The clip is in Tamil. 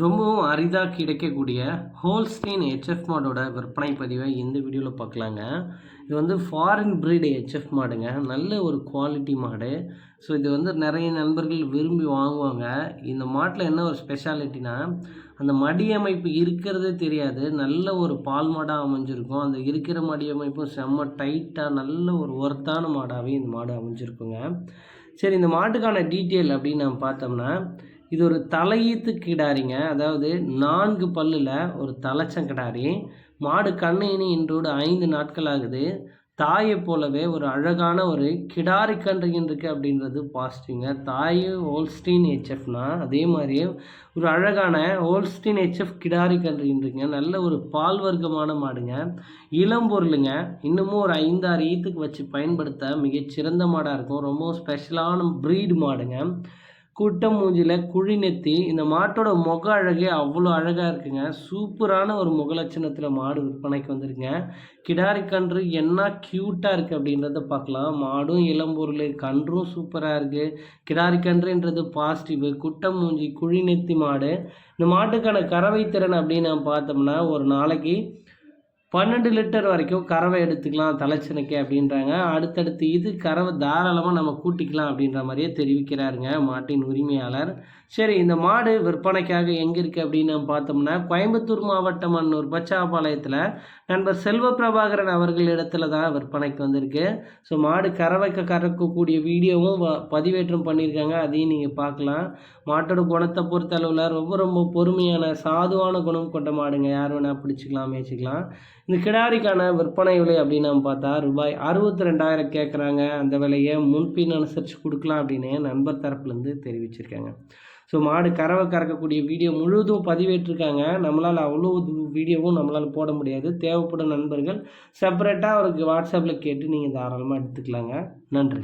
ரொம்பவும் அரிதாக கிடைக்கக்கூடிய ஹோல்ஸ்டீன் ஹெச்எஃப் மாடோட விற்பனை பதிவை இந்த வீடியோவில் பார்க்கலாங்க. இது வந்து ஃபாரின் ப்ரீடு ஹெச்எஃப் மாடுங்க. நல்ல ஒரு குவாலிட்டி மாடு. ஸோ இது வந்து நிறைய நண்பர்கள் விரும்பி வாங்குவாங்க. இந்த மாட்டில் என்ன ஒரு ஸ்பெஷாலிட்டினா அந்த மடி அமைப்பு இருக்கிறதே தெரியாது. நல்ல ஒரு பால் மாடாக அமைஞ்சிருக்கும். அந்த இருக்கிற மடி அமைப்பும் செம்ம டைட்டாக நல்ல ஒரு ஒர்த்தான மாடாகவே இந்த மாடு அமைஞ்சிருக்குங்க. சரி இந்த மாட்டுக்கான டீட்டெயில் அப்படின்னு நம்ம பார்த்தோம்னா இது ஒரு தலையீத்து கிடாரிங்க. அதாவது நான்கு பல்லில் ஒரு தலைச்சம் கிடாரி. மாடு கண்ணையினி இன்றோடு ஐந்து நாட்கள் ஆகுது. தாயை போலவே ஒரு அழகான ஒரு கிடாரி கன்றுகின் இருக்கு அப்படின்றது பாசிட்டிவ்ங்க. தாய் ஹோல்ஸ்டீன் ஹெச்எஃப்னா அதே மாதிரி ஒரு அழகான ஹோல்ஸ்டீன் ஹெச்எஃப் கிடாரி கன்றுகின் நல்ல ஒரு பால் வர்க்கமான மாடுங்க. இளம் பொருளுங்க. இன்னமும் ஒரு ஐந்தாறு ஈத்துக்கு வச்சு பயன்படுத்த மிகச்சிறந்த மாடாக இருக்கும். ரொம்பவும் ஸ்பெஷலான ப்ரீடு மாடுங்க. குட்டம் மூஞ்சியில் குழி நெத்தி இந்த மாட்டோட முக அழகே அவ்வளோ அழகாக இருக்குங்க. சூப்பரான ஒரு முகலட்சணத்தில் மாடு விற்பனைக்கு வந்திருக்குங்க. கிடாரி கன்று என்ன க்யூட்டாக இருக்குது அப்படின்றத பார்க்கலாம். மாடும் இளம்பொருள் கன்றும் சூப்பராக இருக்குது கிடாரி கன்றுன்றது பாசிட்டிவ் குட்டம் மூஞ்சி குழி நெத்தி மாடு. இந்த மாட்டுக்கான கறவை திறன் அப்படின்னு நம்ம பார்த்தோம்னா ஒரு நாளைக்கு பன்னெண்டு லிட்டர் வரைக்கும் கறவை எடுத்துக்கலாம் தலைச்சனுக்கு அப்படின்றாங்க. அடுத்தடுத்து இது கறவை தாராளமாக நம்ம கூட்டிக்கலாம் அப்படின்ற மாதிரியே தெரிவிக்கிறாருங்க மாட்டின் உரிமையாளர். சரி இந்த மாடு விற்பனைக்காக எங்கே இருக்குது அப்படின்னு நம்ம பார்த்தோம்னா கோயம்புத்தூர் மாவட்டம் அன்னூர் பச்சாபாளையத்தில் நண்பர் செல்வ பிரபாகரன் அவர்கள் இடத்துல தான் விற்பனைக்கு வந்திருக்கு. ஸோ மாடு கறவைக்கு கறக்கக்கூடிய வீடியோவும் வ- பதிவேற்றம் பண்ணியிருக்காங்க. அதையும் நீங்கள் பார்க்கலாம். மாட்டோட குணத்தை பொறுத்தளவில் ரொம்ப ரொம்ப பொறுமையான சாதுவான குணம் கொண்ட மாடுங்க. யார் வேணால் பிடிச்சிக்கலாம் மேய்ச்சிக்கலாம். இந்த கிடாரிக்கான விற்பனை விலை அப்படின்னு நம்ம பார்த்தா ரூபாய் அறுபத்தி ரெண்டாயிரம் கேட்குறாங்க அந்த விலையை முன்பின் அனுசரித்து கொடுக்கலாம் அப்படின்னு நண்பர் தரப்புலேருந்து தெரிவிச்சிருக்காங்க. ஸோ மாடு கறவை கறக்கக்கூடிய வீடியோ முழுவதும் பதிவேற்றிருக்காங்க. நம்மளால் அவ்வளோ வீடியோவும் நம்மளால் போட முடியாது. தேவைப்படும் நண்பர்கள் செப்பரேட்டாக அவருக்கு வாட்ஸ்அப்பில் கேட்டு நீங்கள் தாராளமாக எடுத்துக்கலாங்க. நன்றி.